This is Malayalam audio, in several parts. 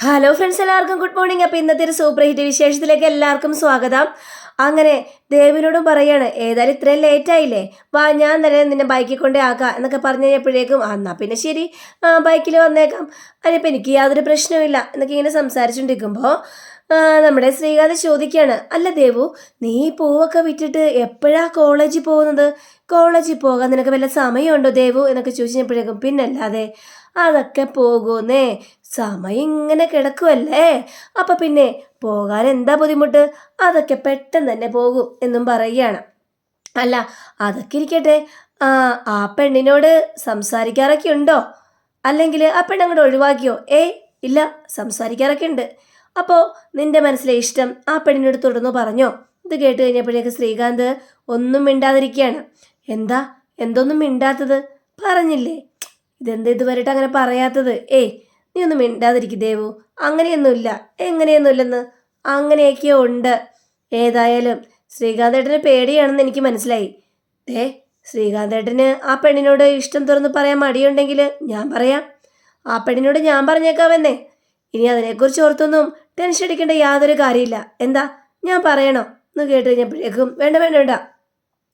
ഹലോ ഫ്രണ്ട്സ് എല്ലാവർക്കും ഗുഡ് മോർണിംഗ് അപ്പോൾ ഇന്നത്തെ ഒരു സൂപ്പർ ഹിറ്റ് വിശേഷത്തിലേക്ക് എല്ലാവർക്കും സ്വാഗതം. അങ്ങനെ ദേവിനോടും പറയാണ് ഏതായാലും ഇത്രയും ലേറ്റ് ആയില്ലേ? വാ ഞാൻ തന്നെ നിന്നെ ബൈക്കിൽ കൊണ്ടേ ആക്കാം എന്നൊക്കെ പറഞ്ഞു കഴിഞ്ഞപ്പോഴേക്കും എന്നാൽ പിന്നെ ശരി. ബൈക്കിൽ വന്നേക്കാം. അതിനിപ്പോൾ എനിക്ക് യാതൊരു പ്രശ്നവുമില്ല എന്നൊക്കെ ഇങ്ങനെ സംസാരിച്ചുകൊണ്ടിരിക്കുമ്പോൾ നമ്മുടെ ശ്രീകാന്ത് ചോദിക്കുകയാണ് അല്ല ദേവു നീ പൂവൊക്കെ വിറ്റിട്ട് എപ്പോഴാ കോളേജിൽ പോകുന്നത്? കോളേജിൽ പോകാൻ നിനക്ക് വല്ല സമയമുണ്ടോ ദേവു? എന്നൊക്കെ ചോദിച്ചപ്പോഴേക്കും പിന്നല്ലാതെ അതൊക്കെ പോകുന്നേ. സമയം ഇങ്ങനെ കിടക്കുമല്ലേ അപ്പൊ പിന്നെ പോകാൻ എന്താ ബുദ്ധിമുട്ട്? അതൊക്കെ പെട്ടെന്ന് തന്നെ പോകും എന്നും പറയുകയാണ്. അല്ല അതൊക്കെ ഇരിക്കട്ടെ. ആ പെണ്ണിനോട് സംസാരിക്കാറൊക്കെ ഉണ്ടോ? അല്ലെങ്കിൽ ആ പെണ്ണങ്ങോട്ട് ഒഴിവാക്കിയോ? ഏയ് ഇല്ല സംസാരിക്കാറൊക്കെ ഉണ്ട്. അപ്പോൾ നിന്റെ മനസ്സിലെ ഇഷ്ടം ആ പെണ്ണിനോട് തുടർന്ന് പറഞ്ഞോ? ഇത് കേട്ട് കഴിഞ്ഞപ്പോഴേക്ക് ശ്രീകാന്ത് ഒന്നും മിണ്ടാതിരിക്കുകയാണ്. എന്താ? എന്തൊന്നും മിണ്ടാത്തത്? പറഞ്ഞില്ലേ? ഇതെന്താ ഇതുവരെയിട്ട് അങ്ങനെ പറയാത്തത്? ഏയ് നീ ഒന്നും മിണ്ടാതിരിക്കും ദേവു. അങ്ങനെയൊന്നുമില്ല. എങ്ങനെയൊന്നുമില്ലെന്ന്. അങ്ങനെയൊക്കെ ഉണ്ട്. ഏതായാലും ശ്രീകാന്തേട്ടന് പേടിയാണെന്ന് എനിക്ക് മനസ്സിലായി. ദേ ശ്രീകാന്തേട്ടന് ആ പെണ്ണിനോട് ഇഷ്ടം തുറന്ന് പറയാൻ മടിയുണ്ടെങ്കിൽ ഞാൻ പറയാം. ആ പെണ്ണിനോട് ഞാൻ പറഞ്ഞേക്കാമെന്നേ. ഇനി അതിനെക്കുറിച്ച് ഓർത്തൊന്നും ടെൻഷൻ അടിക്കേണ്ട യാതൊരു കാര്യമില്ല. എന്താ? ഞാൻ പറയണോ? എന്ന് കേട്ട് കഴിഞ്ഞപ്പോഴേക്കും വേണ്ട വേണ്ട വേണ്ട.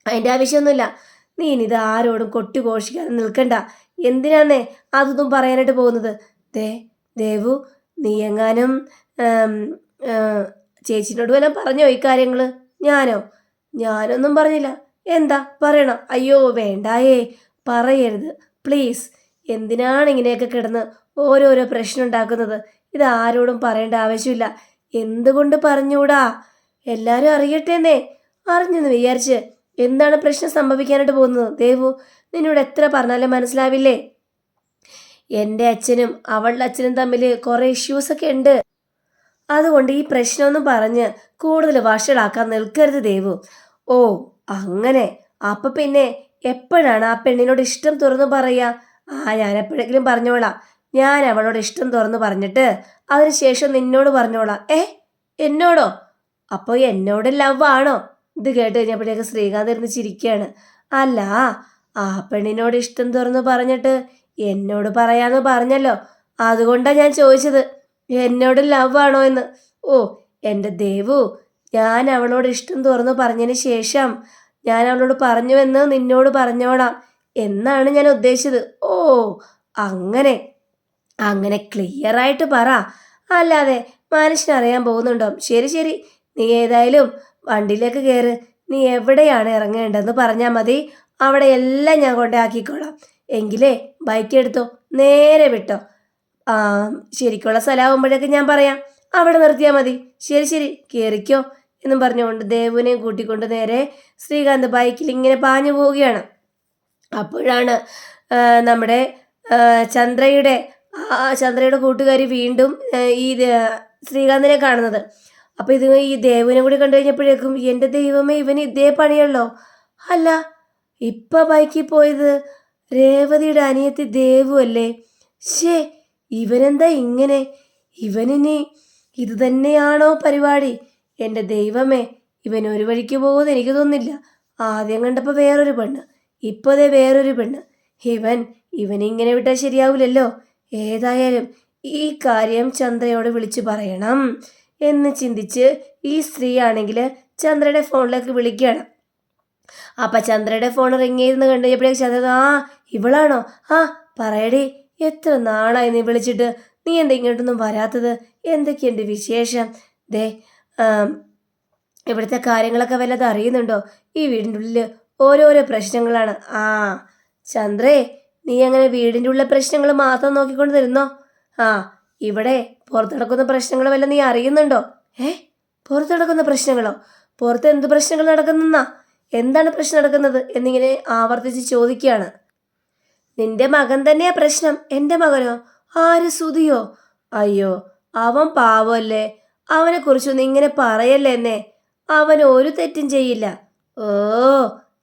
അതിന്റെ ആവശ്യമൊന്നുമില്ല. നീ ഇനി ഇത് ആരോടും കൊട്ടി ഘോഷിക്കാതെ നിൽക്കണ്ട. എന്തിനാന്നേ അതൊന്നും പറയാനായിട്ട് പോകുന്നത്? ദേ ദേവു നീ എങ്ങാനും ചേച്ചിനോട് വല്ലതും പറഞ്ഞോ ഈ കാര്യങ്ങൾ ഞാനോ? ഞാനൊന്നും പറഞ്ഞില്ല. എന്താ? പറയണം? അയ്യോ വേണ്ടായേ. പറയരുത്. പ്ലീസ്. എന്തിനാണ് ഇങ്ങനെയൊക്കെ കിടന്ന് ഓരോരോ പ്രശ്നം ഉണ്ടാക്കുന്നത് ഇത് ആരോടും പറയേണ്ട ആവശ്യമില്ല. എന്തുകൊണ്ട് പറഞ്ഞൂടാ എല്ലാവരും അറിയട്ടേന്നേ അറിഞ്ഞെന്ന് വിചാരിച്ച് എന്താണ് പ്രശ്നം സംഭവിക്കാനായിട്ട് പോകുന്നത്? ദേവു നിന്നോട് എത്ര പറഞ്ഞാലും മനസ്സിലാവില്ലേ? എന്റെ അച്ഛനും അവളുടെ അച്ഛനും തമ്മിൽ കുറേ ഇഷ്യൂസൊക്കെ ഉണ്ട്. അതുകൊണ്ട് ഈ പ്രശ്നമൊന്നും പറഞ്ഞ് കൂടുതൽ വഷളാക്കാൻ നിൽക്കരുത് ദേവു. ഓ അങ്ങനെ. അപ്പൊ പിന്നെ എപ്പോഴാണ് ആ പെണ്ണിനോട് ഇഷ്ടം തുറന്നു പറയുക ആ ഞാൻ എപ്പോഴെങ്കിലും പറഞ്ഞോളാം. ഞാൻ അവളോട് ഇഷ്ടം തുറന്നു പറഞ്ഞിട്ട് അതിനുശേഷം നിന്നോട് പറഞ്ഞോളാം. ഏ എന്നോടോ? അപ്പോൾ എന്നോട് ലവ് ആണോ? ഇത് കേട്ട് കഴിഞ്ഞപ്പോഴേക്ക് ശ്രീകാന്ത് ഇരുന്ന് ചിരിക്കുകയാണ് അല്ല ആ പെണ്ണിനോട് ഇഷ്ടം തുറന്നു പറഞ്ഞിട്ട് എന്നോട് പറയാന്ന് പറഞ്ഞല്ലോ. അതുകൊണ്ടാണ് ഞാൻ ചോദിച്ചത്. എന്നോട് ലവ് ആണോ എന്ന്. ഓ എന്റെ ദേവു ഞാൻ അവളോട് ഇഷ്ടം തുറന്നു പറഞ്ഞതിന് ശേഷം ഞാൻ അവളോട് പറഞ്ഞുവെന്ന് നിന്നോട് പറഞ്ഞോളാം എന്നാണ് ഞാൻ ഉദ്ദേശിച്ചത്. ഓ അങ്ങനെ അങ്ങനെ ക്ലിയർ ആയിട്ട് പറ. അല്ലാതെ മനുഷ്യനറിയാൻ പോകുന്നുണ്ടോ? ശരി ശരി. നീ ഏതായാലും വണ്ടിയിലേക്ക് കയറ് നീ എവിടെയാണ് ഇറങ്ങേണ്ടതെന്ന് പറഞ്ഞാൽ മതി. അവിടെ എല്ലാം ഞാൻ കൊണ്ടാക്കിക്കോളാം. എങ്കിലേ ബൈക്ക് എടുത്തോ. നേരെ വിട്ടോ. ആ ശരിക്കുള്ള സ്ഥലമാകുമ്പോഴേക്ക് ഞാൻ പറയാം. അവിടെ നിർത്തിയാൽ മതി. ശരി ശരി. കയറിക്കോ എന്നും പറഞ്ഞുകൊണ്ട് ദേവുവിനെയും കൂട്ടിക്കൊണ്ട് നേരെ ശ്രീകാന്ത് ബൈക്കിൽ ഇങ്ങനെ പാഞ്ഞു പോവുകയാണ്. അപ്പോഴാണ് നമ്മുടെ ചന്ദ്രയുടെ ആ ചന്ദ്രയുടെ കൂട്ടുകാരി വീണ്ടും ഈ ശ്രീകാന്തിനെ കാണുന്നത്. അപ്പോൾ ഇത് ഈ ദേവുവിനെ കൂടി കണ്ടു കഴിഞ്ഞപ്പോഴേക്കും എന്റെ ദൈവമേ ഇവന് ഇതേ പണിയല്ലോ. അല്ല ഇപ്പം ബൈക്കിൽ പോയത്? രേവതിയുടെ അനിയത്തി ദേവു അല്ലേ? ശേ ഇവനെന്താ ഇങ്ങനെ? ഇവനിനി ഇത് തന്നെയാണോ പരിപാടി? എന്റെ ദൈവമേ ഇവൻ ഒരു വഴിക്ക് പോകുമെന്ന് എനിക്ക് തോന്നില്ല ആദ്യം കണ്ടപ്പോൾ വേറൊരു പെണ്ണ്. ഇപ്പോഴേ വേറൊരു പെണ്ണ്. ഇവൻ ഇവനിങ്ങനെ വിട്ടാൽ ശരിയാവില്ലല്ലോ ഏതായാലും ഈ കാര്യം ചന്ദ്രയോട് വിളിച്ചു പറയണം എന്ന് ചിന്തിച്ച് ഈ സ്ത്രീ ആണെങ്കിൽ ചന്ദ്രയുടെ ഫോണിലേക്ക് വിളിക്കുകയാണ്. അപ്പം ചന്ദ്രയുടെ ഫോൺ റിങ് ചെയ്തെന്ന് കണ്ടു കഴിഞ്ഞപ്പോഴേക്ക് ചന്ദ്ര ആ ഇവളാണോ? ആ പറയടി. എത്ര നാളായി നീ വിളിച്ചിട്ട്? നീ എന്താ ഇങ്ങോട്ടൊന്നും വരാത്തത്? എന്തൊക്കെയുണ്ട് വിശേഷം? ദേ ഇവിടുത്തെ കാര്യങ്ങളൊക്കെ വല്ലതും അറിയുന്നുണ്ടോ? ഈ വീടിന്റെ ഉള്ളിൽ ഓരോരോ പ്രശ്നങ്ങളാണ്. ആ ചന്ദ്രേ നീ അങ്ങനെ വീടിന്റെ ഉള്ളിലെ പ്രശ്നങ്ങൾ മാത്രം നോക്കിക്കൊണ്ട് തരുന്നോ ആ ഇവിടെ പുറത്ത് നടക്കുന്ന പ്രശ്നങ്ങൾ വല്ല നീ അറിയുന്നുണ്ടോ? ഏ പുറത്ത് നടക്കുന്ന പ്രശ്നങ്ങളോ? പുറത്ത് എന്ത് പ്രശ്നങ്ങൾ നടക്കുന്നെന്നാ? എന്താണ് പ്രശ്നം നടക്കുന്നത് എന്നിങ്ങനെ ആവർത്തിച്ച് ചോദിക്കുകയാണ്. നിന്റെ മകൻ തന്നെയാ പ്രശ്നം. എന്റെ മകനോ? ആര് സുതിയോ അയ്യോ അവൻ പാവല്ലേ അവനെ കുറിച്ചൊന്നും ഇങ്ങനെ പറയല്ലേ എന്നെ? അവൻ ഒരു തെറ്റും ചെയ്യില്ല. ഓ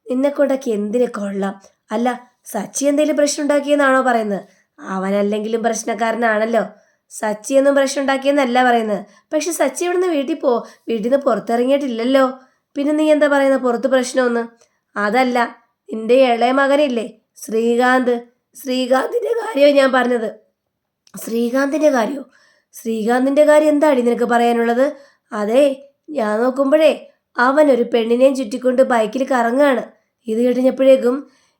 നിന്നെ കൊണ്ടൊക്കെ എന്തിനെ കൊള്ളാം? അല്ല സച്ചി എന്തെങ്കിലും പ്രശ്നം ഉണ്ടാക്കിയെന്നാണോ പറയുന്നത് അവനല്ലെങ്കിലും പ്രശ്നക്കാരനാണല്ലോ. സച്ചി ഒന്നും പ്രശ്നം ഉണ്ടാക്കിയെന്നല്ല പറയുന്നത്. പക്ഷെ സച്ചി ഇവിടുന്ന് വീട്ടിൽ പോ വീട്ടിൽ നിന്ന് പുറത്തിറങ്ങിയിട്ടില്ലല്ലോ. പിന്നെ നീ എന്താ പറയുന്നത്? പുറത്ത് പ്രശ്നമൊന്ന്? അതല്ല നിന്റെ ഇളയ മകനില്ലേ? ശ്രീകാന്ത് ശ്രീകാന്തിന്റെ കാര്യമാണ് ഞാൻ പറഞ്ഞത്. ശ്രീകാന്തിന്റെ കാര്യമോ ശ്രീകാന്തിന്റെ കാര്യം എന്താടി നിനക്ക് പറയാനുള്ളത്? അതെ ഞാൻ നോക്കുമ്പോഴേ അവൻ ഒരു പെണ്ണിനെയും ചുറ്റിക്കൊണ്ട് ബൈക്കിൽ കറങ്ങാണ്. ഇത് കഴിഞ്ഞപ്പോഴേക്കും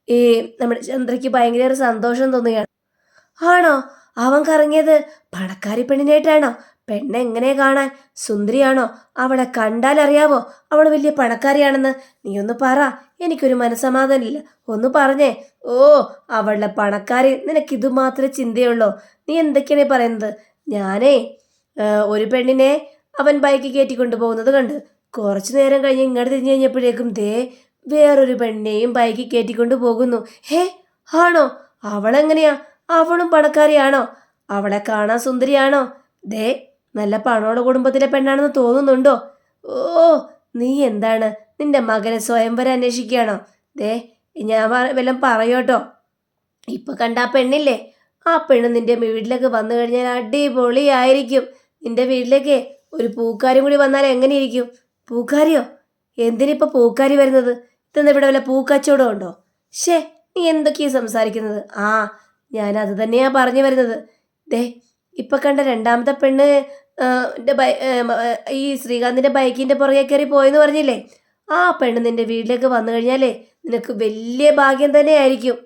ഈ നമ്മുടെ ചന്ദ്രയ്ക്ക് ഭയങ്കര സന്തോഷം തോന്നുകയാണ്. ആണോ? അവൻ കറങ്ങിയത് പണക്കാരി പെണ്ണിനായിട്ടാണോ? പെണ്ണ് എങ്ങനെ കാണാൻ? സുന്ദരിയാണോ? അവളെ കണ്ടാൽ അറിയാവോ? അവൾ വലിയ പണക്കാരിയാണെന്ന്? നീ ഒന്ന് പറ. എനിക്കൊരു മനസ്സമാധാനമില്ല. ഒന്ന് പറഞ്ഞേ. ഓ അവളുടെ പണക്കാരി. നിനക്കിത് മാത്രമേ ചിന്തയുള്ളൂ. നീ എന്തൊക്കെയാണ് പറയുന്നത്? ഞാനേ ഒരു പെണ്ണിനെ അവൻ ബൈക്ക് കയറ്റി കൊണ്ടുപോകുന്നത് കണ്ട് കുറച്ചു നേരം കഴിഞ്ഞ് ഇങ്ങോട്ട് തിരിഞ്ഞു കഴിഞ്ഞപ്പോഴേക്കും ദേ വേറൊരു പെണ്ണിനെയും ബൈക്ക് കയറ്റിക്കൊണ്ട് പോകുന്നു ഹേ ആണോ? അവളെങ്ങനെയാ? അവളും പണക്കാരിയാണോ? അവളെ കാണാൻ സുന്ദരിയാണോ? ദേ നല്ല പണമുള്ള കുടുംബത്തിലെ പെണ്ണാണെന്ന് തോന്നുന്നുണ്ടോ? ഓ നീ എന്താണ്? നിന്റെ മകനെ സ്വയംവരം അന്വേഷിക്കുകയാണോ? ദേ ഞാൻ വല്ലതും പറയോട്ടോ ഇപ്പൊ കണ്ട ആ പെണ്ണില്ലേ? ആ പെണ്ണ് നിന്റെ വീട്ടിലേക്ക് വന്നു കഴിഞ്ഞാൽ അടിപൊളിയായിരിക്കും. നിന്റെ വീട്ടിലേക്ക് ഒരു പൂക്കാരും കൂടി വന്നാൽ എങ്ങനെ ഇരിക്കും പൂക്കാരിയോ? എന്തിനിപ്പോ പൂക്കാരി വരുന്നത്? ഇതെന്താ ഇവിടെ വല്ല പൂക്കച്ചവടം ഉണ്ടോ? ഷേ നീ എന്തൊക്കെയാ സംസാരിക്കുന്നത്? ആ ഞാൻ അത് പറഞ്ഞു വരുന്നത്. ദേ ഇപ്പൊ കണ്ട രണ്ടാമത്തെ പെണ്ണ് ഈ ശ്രീകാന്തിന്റെ ബൈക്കിന്റെ പുറകെ കയറി പോയെന്ന് പറഞ്ഞില്ലേ? ആ പെണ്ണ് നിന്റെ വീട്ടിലേക്ക് വന്നു കഴിഞ്ഞാലേ നിനക്ക് വലിയ ഭാഗ്യം തന്നെയായിരിക്കും.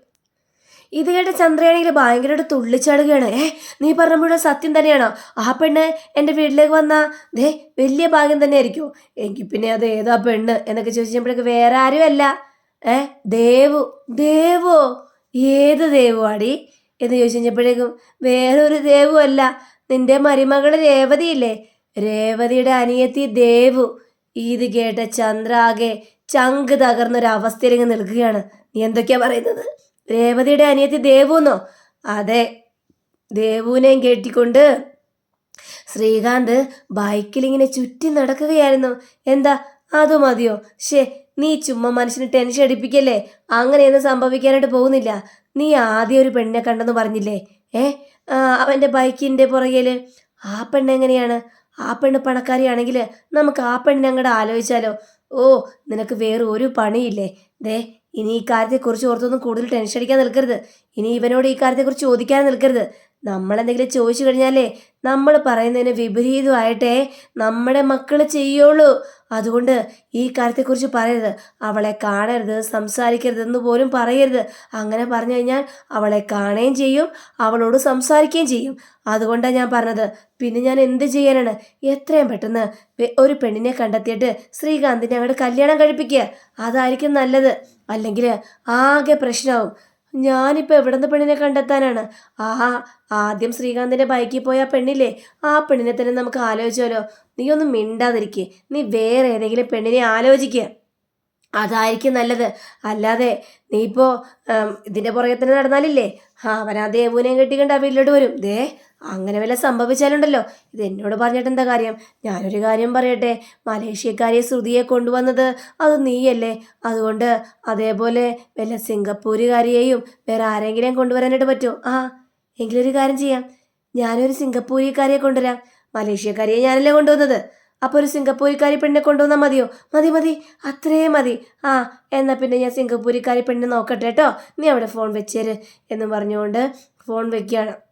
ഇത് കേട്ട ചന്ദ്രയാണെങ്കിൽ ഭയങ്കരമായിട്ട് തുള്ളിച്ചാടുകയാണ്. ഏ നീ പറഞ്ഞ മുഴുവൻ സത്യം തന്നെയാണോ? ആ പെണ്ണ് എന്റെ വീട്ടിലേക്ക് വന്നാ ദേ വലിയ ഭാഗ്യം തന്നെ ആയിരിക്കും എങ്കിൽ പിന്നെ അത് ഏതാ പെണ്ണ് എന്നൊക്കെ ചോദിച്ചപ്പോഴേക്ക് വേറെ ആരുമല്ല. ഏ ദേവു ദേവോ? ഏത് ദേവുവാടി എന്ന് ചോദിച്ചു കഴിഞ്ഞപ്പോഴേക്കും വേറൊരു ദേവു അല്ല. നിന്റെ മരുമകൾ രേവതിയില്ലേ? രേവതിയുടെ അനിയത്തി ദേവു. ഇത് കേട്ട ചന്ദ്രാകെ ചങ്ക് തകർന്നൊരവസ്ഥയിലേക്ക് നിൽക്കുകയാണ്. നീ എന്തൊക്കെയാ പറയുന്നത്? രേവതിയുടെ അനിയത്തി ദേവുന്നോ? അതെ. ദേവുവിനെയും കേട്ടിക്കൊണ്ട് ശ്രീകാന്ത് ബൈക്കിൽ ഇങ്ങനെ ചുറ്റി നടക്കുകയായിരുന്നു. എന്താ? അത് മതിയോ? ഷേ നീ ചുമ്മാ മനുഷ്യന് ടെൻഷൻ അടിപ്പിക്കല്ലേ? അങ്ങനെയൊന്നും സംഭവിക്കാനായിട്ട് പോകുന്നില്ല. നീ ആദ്യം ഒരു പെണ്ണിനെ കണ്ടെന്ന് പറഞ്ഞില്ലേ? ഏ? അവന്റെ ബൈക്കിന്റെ പുറകിൽ ആ പെണ്ണ് എങ്ങനെയാണ്? ആ പെണ്ണ് പണക്കാരിയാണെങ്കിൽ നമുക്ക് ആ പെണ്ണിനെ അങ്ങോട്ട് ആലോചിച്ചാലോ. ഓ നിനക്ക് വേറെ ഒരു പണിയില്ലേ? ദേ ഇനി ഈ കാര്യത്തെക്കുറിച്ച് ഓർത്തൊന്നും കൂടുതൽ ടെൻഷൻ അടിക്കാൻ നിൽക്കരുത്. ഇനി ഇവനോട് ഈ കാര്യത്തെക്കുറിച്ച് ചോദിക്കാൻ നിൽക്കരുത്. നമ്മളെന്തെങ്കിലും ചോദിച്ചു കഴിഞ്ഞാലേ നമ്മൾ പറയുന്നതിന് വിപരീതമായിട്ടേ നമ്മുടെ മക്കൾ ചെയ്യുള്ളൂ. അതുകൊണ്ട് ഈ കാര്യത്തെക്കുറിച്ച് പറയരുത്. അവളെ കാണരുത് സംസാരിക്കരുതെന്ന് പോലും പറയരുത്. അങ്ങനെ പറഞ്ഞു കഴിഞ്ഞാൽ അവളെ കാണുകയും ചെയ്യും അവളോട് സംസാരിക്കുകയും ചെയ്യും. അതുകൊണ്ടാണ് ഞാൻ പറഞ്ഞത്. പിന്നെ ഞാൻ എന്ത് ചെയ്യാനാണ്? എത്രയും പെട്ടെന്ന് ഒരു പെണ്ണിനെ കണ്ടെത്തിയിട്ട് ശ്രീകാന്തിനെ അങ്ങോട്ട് കല്യാണം കഴിപ്പിക്കുക. അതായിരിക്കും നല്ലത്. അല്ലെങ്കിൽ ആകെ പ്രശ്നമാവും. ഞാനിപ്പോൾ എവിടെ നിന്ന് പെണ്ണിനെ കണ്ടെത്താനാണ്? ആ ആദ്യം ശ്രീകാന്തിന്റെ ബൈക്കിൽ പോയ പെണ്ണില്ലേ? ആ പെണ്ണിനെ തന്നെ നമുക്ക് ആലോചിച്ചാലോ? നീ ഒന്നും മിണ്ടാതിരിക്കുക നീ വേറെ ഏതെങ്കിലും പെണ്ണിനെ ആലോചിക്കുക അതായിരിക്കും നല്ലത്. അല്ലാതെ നീ ഇപ്പോൾ ഇതിന്റെ പുറകെ തന്നെ നടന്നാലില്ലേ? ആ വരാതെ യവൂനെയും കെട്ടിക്കണ്ട വീട്ടിലോട്ട് വരും. ദേ അങ്ങനെ വല്ല സംഭവിച്ചാലുണ്ടല്ലോ. ഇത് എന്നോട് പറഞ്ഞിട്ട് എന്താ കാര്യം? ഞാനൊരു കാര്യം പറയട്ടെ. മലേഷ്യക്കാരെ ശ്രുതിയെ കൊണ്ടുവന്നത് അത് നീയല്ലേ? അതുകൊണ്ട് അതേപോലെ വല്ല സിംഗപ്പൂരുകാരിയെയും വേറെ ആരെങ്കിലും കൊണ്ടുവരാനായിട്ട് പറ്റുമോ? ആ എങ്കിലൊരു കാര്യം ചെയ്യാം. ഞാനൊരു സിംഗപ്പൂരിക്കാരിയെ കൊണ്ടുവരാം. മലേഷ്യക്കാരിയെ ഞാനല്ലേ കൊണ്ടുവന്നത്? അപ്പോൾ ഒരു സിംഗപ്പൂരിക്കാരി പെണ്ണിനെ കൊണ്ടുവന്നാൽ മതിയോ? മതി മതി. അത്രയും മതി. ആ എന്നാൽ പിന്നെ ഞാൻ സിംഗപ്പൂരിക്കാരി പെണ്ണിനെ നോക്കട്ടെ കേട്ടോ. നീ അവിടെ ഫോൺ വെച്ചേര് എന്ന് പറഞ്ഞുകൊണ്ട് ഫോൺ വെക്കുകയാണ്.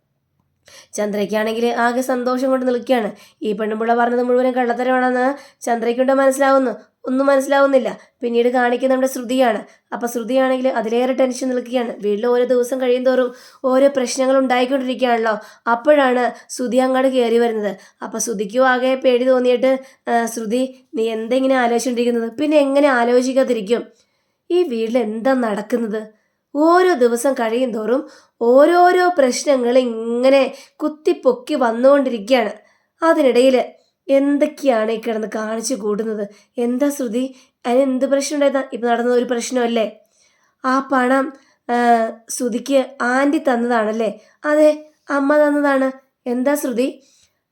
ചന്ദ്രയ്ക്കാണെങ്കിൽ ആകെ സന്തോഷം കൊണ്ട് നിൽക്കുകയാണ്. ഈ പെണ്ണുമ്പിള്ള പറഞ്ഞത് മുഴുവനും കള്ളത്തരമാണെന്ന് ചന്ദ്രയ്ക്കുണ്ട് മനസ്സിലാവുന്നു? ഒന്നും മനസ്സിലാവുന്നില്ല. പിന്നീട് കാണിക്കുന്ന നമ്മുടെ ശ്രുതിയാണ്. അപ്പം ശ്രുതിയാണെങ്കിൽ അതിലേറെ ടെൻഷൻ നിൽക്കുകയാണ്. വീട്ടിൽ ഓരോ ദിവസം കഴിയുമോറും ഓരോ പ്രശ്നങ്ങൾ ഉണ്ടായിക്കൊണ്ടിരിക്കുകയാണല്ലോ. അപ്പോഴാണ് ശ്രുതി അങ്ങോട്ട് കയറി വരുന്നത്. അപ്പം ശ്രുതിക്കും ആകെ പേടി തോന്നിയിട്ട് ശ്രുതി നീ എന്തെങ്ങനെ ആലോചിച്ചുകൊണ്ടിരിക്കുന്നത്? പിന്നെ എങ്ങനെ ആലോചിക്കാതിരിക്കും? ഈ വീട്ടിൽ എന്താ നടക്കുന്നത്? ഓരോ ദിവസം കഴിയും തോറും ഓരോരോ പ്രശ്നങ്ങൾ ഇങ്ങനെ കുത്തിപ്പൊക്കി വന്നുകൊണ്ടിരിക്കുകയാണ് അതിനിടയിൽ എന്തൊക്കെയാണ് ഈ കിടന്ന് കാണിച്ചു കൂടുന്നത് എന്താ ശ്രുതി? അതിന് എന്ത് പ്രശ്നം ഉണ്ടായതാ ഇപ്പം നടന്ന ഒരു പ്രശ്നമല്ലേ? ആ പണം ശ്രുതിക്ക് ആന്റി തന്നതാണല്ലേ? അതെ അമ്മ തന്നതാണ്. എന്താ ശ്രുതി?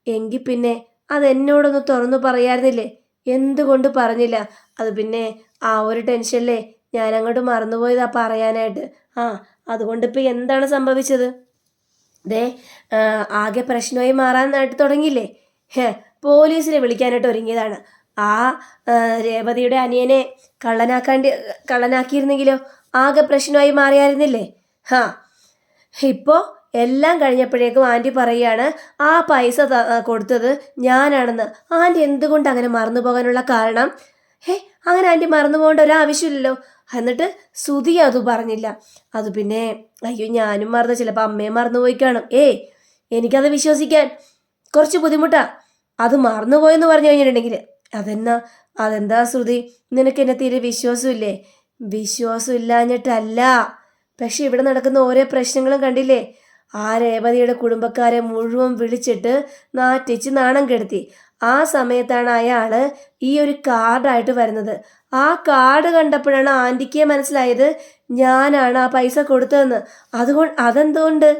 എങ്കിൽ പിന്നെ അത് അതെന്നോടൊന്ന് തുറന്നു പറയായിരുന്നില്ലേ? എന്തുകൊണ്ട് പറഞ്ഞില്ല? അത് പിന്നെ ആ ഒരു ടെൻഷനിലേ ഞാൻ അങ്ങോട്ട് മറന്നുപോയതാ പറയാനായിട്ട്. ആ അതുകൊണ്ട് ഇപ്പം എന്താണ് സംഭവിച്ചത്? ദേ ആകെ പ്രശ്നമായി മാറാനായിട്ട് തുടങ്ങിയില്ലേ? ഹേ പോലീസിനെ വിളിക്കാനായിട്ട് ഒരുങ്ങിയതാണ്. ആ രേവതിയുടെ അനിയനെ കള്ളനാക്കാണ്ടി കള്ളനാക്കിയിരുന്നെങ്കിലോ ആകെ പ്രശ്നമായി മാറിയായിരുന്നില്ലേ? ഹാ. ഇപ്പോൾ എല്ലാം കഴിഞ്ഞപ്പോഴേക്കും ആന്റി പറയുകയാണ് ആ പൈസ കൊടുത്തത് ഞാനാണെന്ന്. ആന്റി എന്തുകൊണ്ട് അങ്ങനെ മറന്നു പോകാനുള്ള കാരണം? ഹേ അങ്ങനെ ആന്റി മറന്നു പോകേണ്ട ഒരാവശ്യമില്ലല്ലോ. എന്നിട്ട് സുതി അത് പറഞ്ഞില്ല. അത് പിന്നെ അയ്യോ ഞാനും മറന്നു. ചിലപ്പോൾ അമ്മയും മറന്നു പോയി കാണും. ഏയ് എനിക്കത് വിശ്വസിക്കാൻ കുറച്ച് ബുദ്ധിമുട്ടാ. അത് മറന്നു പോയെന്ന് പറഞ്ഞു കഴിഞ്ഞിട്ടുണ്ടെങ്കിൽ അതെന്നാ അതെന്താ ശ്രുതി? നിനക്ക് എന്നെ തീരെ വിശ്വാസമില്ലേ? വിശ്വാസം ഇല്ലാഞ്ഞിട്ടല്ല പക്ഷെ ഇവിടെ നടക്കുന്ന ഓരോ പ്രശ്നങ്ങളും കണ്ടില്ലേ? ആ രേവതിയുടെ കുടുംബക്കാരെ മുഴുവൻ വിളിച്ചിട്ട് നാറ്റിച്ച് നാണം കെടുത്തി. ആ സമയത്താണ് അയാൾ ഈ ഒരു കാർഡായിട്ട് വരുന്നത്. ആ കാർഡ് കണ്ടപ്പോഴാണ് ആന്റിക്ക് മനസ്സിലായത് ഞാനാണ് ആ പൈസ കൊടുത്തതെന്ന്. അതുകൊണ്ട് അതെന്തുകൊണ്ട്?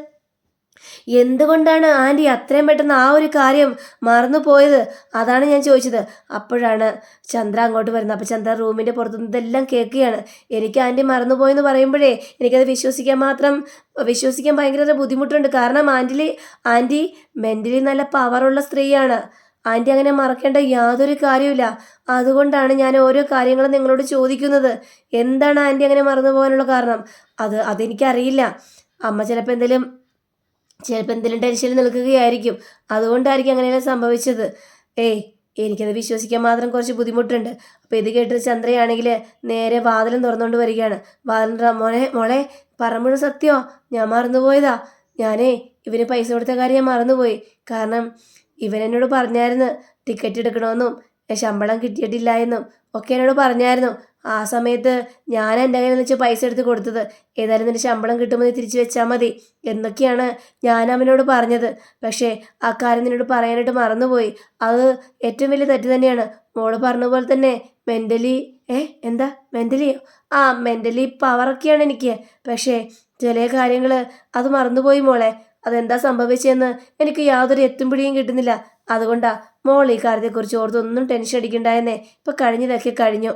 എന്തുകൊണ്ടാണ് ആന്റി അത്രയും പെട്ടെന്ന് ആ ഒരു കാര്യം മറന്നു പോയത് അതാണ് ഞാൻ ചോദിച്ചത്. അപ്പോഴാണ് ചന്ദ്ര അങ്ങോട്ട് വരുന്നത്. അപ്പോൾ ചന്ദ്ര റൂമിന്റെ പുറത്തുനിന്ന് ഇതെല്ലാം കേൾക്കുകയാണ്. എനിക്ക് ആന്റി മറന്നുപോയെന്ന് പറയുമ്പോഴേ എനിക്കത് വിശ്വസിക്കാൻ മാത്രം വിശ്വസിക്കാൻ ഭയങ്കര ബുദ്ധിമുട്ടുണ്ട്. കാരണം ആന്റിലി ആന്റി മെന്റലി നല്ല പവറുള്ള സ്ത്രീയാണ്. ആന്റി അങ്ങനെ മറക്കേണ്ട യാതൊരു കാര്യമില്ല അതുകൊണ്ടാണ് ഞാൻ ഓരോ കാര്യങ്ങളും നിങ്ങളോട് ചോദിക്കുന്നത്. എന്താണ് ആന്റി അങ്ങനെ മറന്നു പോകാനുള്ള കാരണം? അത് അതെനിക്കറിയില്ല. അമ്മ ചിലപ്പോൾ എന്തെങ്കിലും ചിലപ്പോൾ എന്തെങ്കിലും ടെൻഷനിൽ നിൽക്കുകയായിരിക്കും. അതുകൊണ്ടായിരിക്കും അങ്ങനെയെല്ലാം സംഭവിച്ചത്. ഏയ് എനിക്കത് വിശ്വസിക്കാൻ മാത്രം കുറച്ച് ബുദ്ധിമുട്ടുണ്ട്. അപ്പോൾ ഇത് കേട്ട് ചന്ദ്രയാണെങ്കിൽ നേരെ വാതിലും തുറന്നുകൊണ്ട് വരികയാണ്. വാതിലും മോളെ മോളെ പറമ്പുഴ സത്യമോ ഞാൻ മറന്നുപോയതാ. ഞാനേ ഇവന് പൈസ കൊടുത്ത കാര്യം ഞാൻ മറന്നുപോയി. കാരണം ഇവൻ എന്നോട് പറഞ്ഞായിരുന്നു ടിക്കറ്റ് എടുക്കണമെന്നും ശമ്പളം കിട്ടിയിട്ടില്ല എന്നും ഒക്കെ എന്നോട് പറഞ്ഞായിരുന്നു. ആ സമയത്ത് ഞാൻ എന്റെ കയ്യിൽ വെച്ച് പൈസ എടുത്ത് കൊടുത്തത് ഏതായാലും നിന്റെ ശമ്പളം കിട്ടുമ്പോൾ തിരിച്ചു വെച്ചാൽ മതി എന്നൊക്കെയാണ് ഞാൻ അവനോട് പറഞ്ഞത്. പക്ഷേ ആ കാര്യം നിന്നോട് പറയാനായിട്ട് മറന്നുപോയി. അത് ഏറ്റവും വലിയ തെറ്റ് തന്നെയാണ്. മോൾ പറഞ്ഞ പോലെ തന്നെ മെന്റലി ഏ എന്താ? മെന്റലിയോ ആ മെന്റലി പവറൊക്കെയാണ് എനിക്ക്. പക്ഷേ ചില കാര്യങ്ങൾ അത് മറന്നുപോയി മോളെ. അതെന്താ സംഭവിച്ചതെന്ന് എനിക്ക് യാതൊരു എത്തും പിടിയും കിട്ടുന്നില്ല. അതുകൊണ്ടാ മോൾ ഈ കാര്യത്തെക്കുറിച്ച് ഓർത്തൊന്നും ടെൻഷൻ അടിക്കണ്ടായെന്നേ. ഇപ്പം കഴിഞ്ഞതൊക്കെ കഴിഞ്ഞു.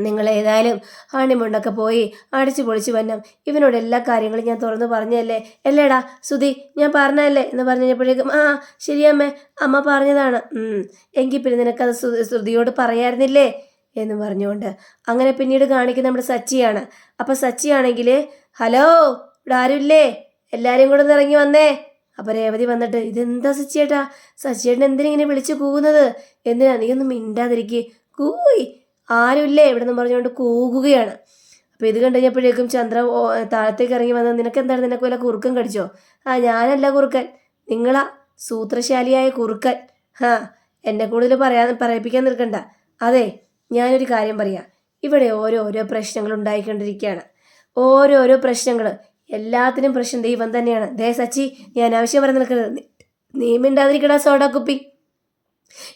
നിങ്ങൾ ഏതായാലും ഹണിമുണ്ടൊക്കെ പോയി അടിച്ചു പൊളിച്ചു വന്നം ഇവനോട് എല്ലാ കാര്യങ്ങളും ഞാൻ തുറന്നു പറഞ്ഞല്ലേ അല്ലേടാ സുധി ഞാൻ പറഞ്ഞല്ലേ എന്ന് പറഞ്ഞപ്പോഴേക്കും ആ ശരിയമ്മേ അമ്മ പറഞ്ഞതാണ്. എങ്കിൽ പിന്നെ നിനക്കത് ശ്രു- ശ്രുതിയോട് പറയായിരുന്നില്ലേ? എന്ന് പറഞ്ഞുകൊണ്ട്. അങ്ങനെ പിന്നീട് കാണിക്കുന്ന നമ്മുടെ സച്ചിയാണ്. അപ്പം സച്ചിയാണെങ്കിൽ ഹലോ ഇവിടെ ആരുമില്ലേ? എല്ലാവരും കൂടെ ഒന്ന് ഇറങ്ങി വന്നേ. അപ്പം രേവതി വന്നിട്ട് ഇതെന്താ സച്ചിയേട്ടാ? സച്ചിയേട്ടൻ എന്തിനിങ്ങനെ വിളിച്ചു കൂവുന്നത്? എന്തിനാ? നീ ഒന്നും മിണ്ടാതിരിക്കുക കൂയി ആരുമില്ലേ? ഇവിടെ നിന്ന് പറഞ്ഞുകൊണ്ട് കൂകുകയാണ് അപ്പോൾ ഇത് കണ്ടു കഴിഞ്ഞപ്പോഴേക്കും ചന്ദ്ര താഴത്തേക്ക് ഇറങ്ങി വന്നത് നിനക്ക് എന്താണ്? നിനക്ക് വല്ല കുറുക്കൻ കടിച്ചോ? ആ ഞാനല്ല കുറുക്കൻ. നിങ്ങളാ സൂത്രശാലിയായ കുറുക്കൻ. ഹാ എന്നെ കൂടുതൽ പറയാൻ പറയിപ്പിക്കാൻ നിൽക്കണ്ട. അതെ ഞാനൊരു കാര്യം പറയാം. ഇവിടെ ഓരോരോ പ്രശ്നങ്ങൾ ഉണ്ടായിക്കൊണ്ടിരിക്കുകയാണ്. ഓരോരോ പ്രശ്നങ്ങൾ. എല്ലാത്തിനും പ്രശ്നം ദൈവം തന്നെയാണ്. ദേ സച്ചി നീ അനാവശ്യം പറഞ്ഞു നിൽക്കുന്നത് നീ- മിണ്ടാതിരിക്കടാ സോഡ കുപ്പി.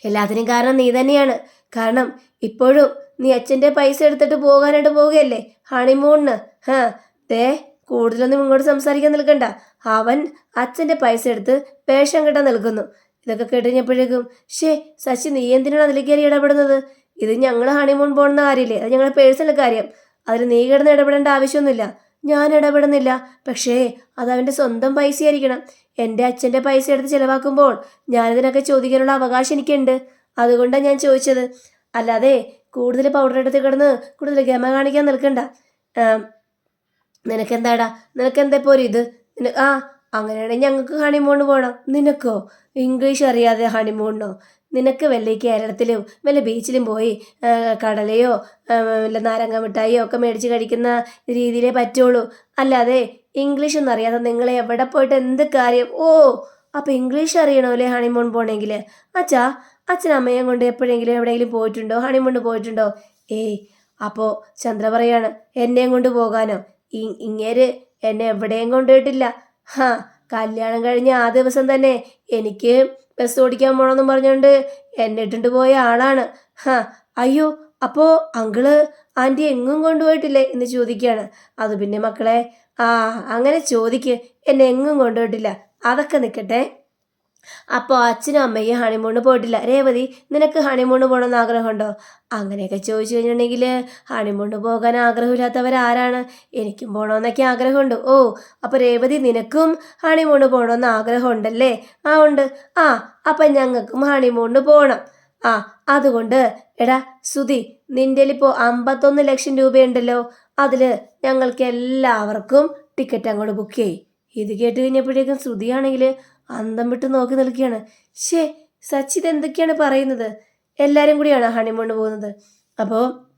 എല്ലാത്തിനും കാരണം നീ തന്നെയാണ്. കാരണം ഇപ്പോഴും നീ അച്ഛന്റെ പൈസ എടുത്തിട്ട് പോകാനായിട്ട് പോവുകയല്ലേ? ഹണിമൂണിന്. ഹാ ദേ കൂടുതലൊന്നും ഇങ്ങോട്ട് സംസാരിക്കാൻ നിൽക്കണ്ട. അവൻ അച്ഛന്റെ പൈസ എടുത്ത് വേഷം കെട്ടാൻ നിൽക്കുന്നു. ഇതൊക്കെ കേട്ടുകഴിഞ്ഞപ്പോഴേക്കും ഷേ സച്ചി നീ എന്തിനാണ് അതിലേക്ക് കയറി ഇടപെടുന്നത്? ഇത് ഞങ്ങൾ ഹണിമൂൺ പോകുന്ന കാര്യമില്ലേ? അത് ഞങ്ങളുടെ പേഴ്സണൽ കാര്യം. അതിൽ നീ കിടന്ന് ഇടപെടേണ്ട ആവശ്യമൊന്നുമില്ല. ഞാൻ ഇടപെടുന്നില്ല. പക്ഷേ അത് അവന്റെ സ്വന്തം പൈസയായിരിക്കണം. എന്റെ അച്ഛന്റെ പൈസ എടുത്ത് ചിലവാക്കുമ്പോൾ ഞാനിതിനൊക്കെ ചോദിക്കാനുള്ള അവകാശം എനിക്കുണ്ട്. അതുകൊണ്ടാണ് ഞാൻ ചോദിച്ചത്. അല്ലാതെ കൂടുതൽ പൗഡർ എടുത്ത് കിടന്ന് കൂടുതൽ ഗമ കാണിക്കാൻ നിൽക്കണ്ട. നിനക്കെന്താടാ? നിനക്കെന്താ ഒരു ഇത്? ആ അങ്ങനെയാണെങ്കിൽ ഞങ്ങൾക്ക് ഹണിമൂണ് പോകണം നിനക്കോ? ഇംഗ്ലീഷ് അറിയാതെ ഹണിമൂണിനോ നിനക്ക് വല്ല കേരളത്തിലും വല്ല ബീച്ചിലും പോയി കടലയോ വല്ല നാരങ്ങ മിഠായിയോ ഒക്കെ മേടിച്ച് കഴിക്കുന്ന രീതിയിലേ പറ്റുള്ളൂ. അല്ലാതെ ഇംഗ്ലീഷ് ഒന്നും അറിയാതെ നിങ്ങൾ എവിടെ പോയിട്ട് എന്ത് കാര്യം? ഓ അപ്പോൾ ഇംഗ്ലീഷ് അറിയണമല്ലേ ഹണിമൂൺ പോകണമെങ്കിൽ അച്ഛാ അച്ഛനമ്മയും കൊണ്ട് എപ്പോഴെങ്കിലും എവിടെയെങ്കിലും പോയിട്ടുണ്ടോ? ഹണിമൂണ് പോയിട്ടുണ്ടോ? ഏയ് അപ്പോൾ ചന്ദ്ര പറയാണ് എന്നെയും കൊണ്ട് പോകാനോ? ഇങ്ങേര് എന്നെ എവിടെയും കൊണ്ടുപോയിട്ടില്ല. ഹാ കല്യാണം കഴിഞ്ഞ ആ ദിവസം തന്നെ എനിക്ക് ബസ് ഓടിക്കാൻ പോണമെന്നും പറഞ്ഞുകൊണ്ട് എന്നെ ഇട്ടിട്ട് പോയ ആളാണ്. ഹാ അയ്യോ അപ്പോൾ അങ്കിൾ ആന്റി എങ്ങും കൊണ്ടുപോയിട്ടില്ലേ എന്ന് ചോദിക്കുകയാണ് അത് പിന്നെ മക്കളെ ആ അങ്ങനെ ചോദിക്ക്. എന്നെ എങ്ങും കൊണ്ടുപോയിട്ടില്ല. അതൊക്കെ നിൽക്കട്ടെ അപ്പോൾ അച്ഛനും അമ്മയും ഹണിമൂണ് പോയിട്ടില്ല. രേവതി നിനക്ക് ഹണിമൂണ് പോകണമെന്ന് ആഗ്രഹമുണ്ടോ? അങ്ങനെയൊക്കെ ചോദിച്ചു കഴിഞ്ഞിട്ടുണ്ടെങ്കിൽ ഹണിമൂണ് പോകാൻ ആഗ്രഹമില്ലാത്തവരാരാണ്? എനിക്കും പോകണമെന്നൊക്കെ ആഗ്രഹമുണ്ട്. ഓ അപ്പോൾ രേവതി നിനക്കും ഹണിമൂണ് പോകണമെന്ന് ആഗ്രഹമുണ്ടല്ലേ? ആ ഉണ്ട്. ആ അപ്പം ഞങ്ങൾക്കും ഹണിമൂണ് പോകണം ആ അതുകൊണ്ട് എടാ സുധി നിന്റെ ഇപ്പോൾ അമ്പത്തൊന്ന് ലക്ഷം രൂപയുണ്ടല്ലോ. അതിൽ ഞങ്ങൾക്ക് എല്ലാവർക്കും ടിക്കറ്റ് അങ്ങോട്ട് ബുക്ക് ചെയ്യും. ഇത് കേട്ട് കഴിഞ്ഞപ്പോഴേക്കും ശ്രുതിയാണെങ്കിൽ അന്തം വിട്ട് നോക്കി നിൽക്കുകയാണ്. ഷേ സച്ചിത് എന്തൊക്കെയാണ് പറയുന്നത്? എല്ലാവരും കൂടിയാണ് ഹണിമൂണ് പോകുന്നത്? അപ്പോൾ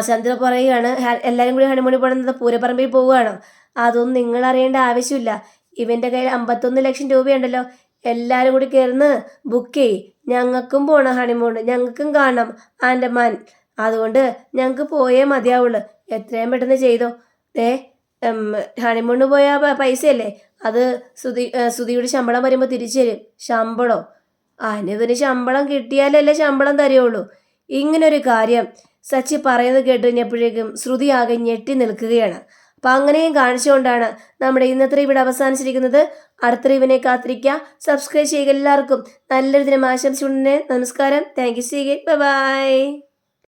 ചന്ദ്ര പറയുകയാണ് "ഹ- എല്ലാവരും കൂടി ഹണിമൂണിൽ പോകുന്നത് പൂരപ്പറമ്പിൽ പോവുകയാണോ? അതൊന്നും നിങ്ങൾ അറിയേണ്ട ആവശ്യമില്ല. ഇവന്റെ കയ്യിൽ അമ്പത്തൊന്ന് ലക്ഷം രൂപയുണ്ടല്ലോ. എല്ലാവരും കൂടി കയറുന്ന് ബുക്ക് ചെയ് ഞങ്ങൾക്കും പോകണം ഹണിമൂൺ ഞങ്ങൾക്കും കാണണം ആൻഡമാൻ. അതുകൊണ്ട് ഞങ്ങൾക്ക് പോയേ മതിയാവുള്ളൂ. എത്രയും പെട്ടെന്ന് ചെയ്തോ. ദേ ഹണിമൂണ് പോയ പൈസയല്ലേ? അത് സുധി സുധിയുടെ ശമ്പളം വരുമ്പോൾ തിരിച്ചു തരും. ശമ്പളോ? അനുവിന് ശമ്പളം കിട്ടിയാലല്ലേ ശമ്പളം തരുള്ളൂ. ഇങ്ങനൊരു കാര്യം സച്ചി പറയുന്നത് കേട്ട് കഴിഞ്ഞപ്പോഴേക്കും ശ്രുതി ആകെ ഞെട്ടി നിൽക്കുകയാണ്. അപ്പം അങ്ങനെയും കാണിച്ചുകൊണ്ടാണ് നമ്മുടെ ഇന്നത്തെ ഇവിടെ അവസാനിച്ചിരിക്കുന്നത്. അടുത്ത ഇവനെ കാത്തിരിക്കുക. സബ്സ്ക്രൈബ് ചെയ്യുക എല്ലാവർക്കും. നല്ലൊരു ദിനം ആശംസിച്ചുകൊണ്ടേ നമസ്കാരം. Thank you see by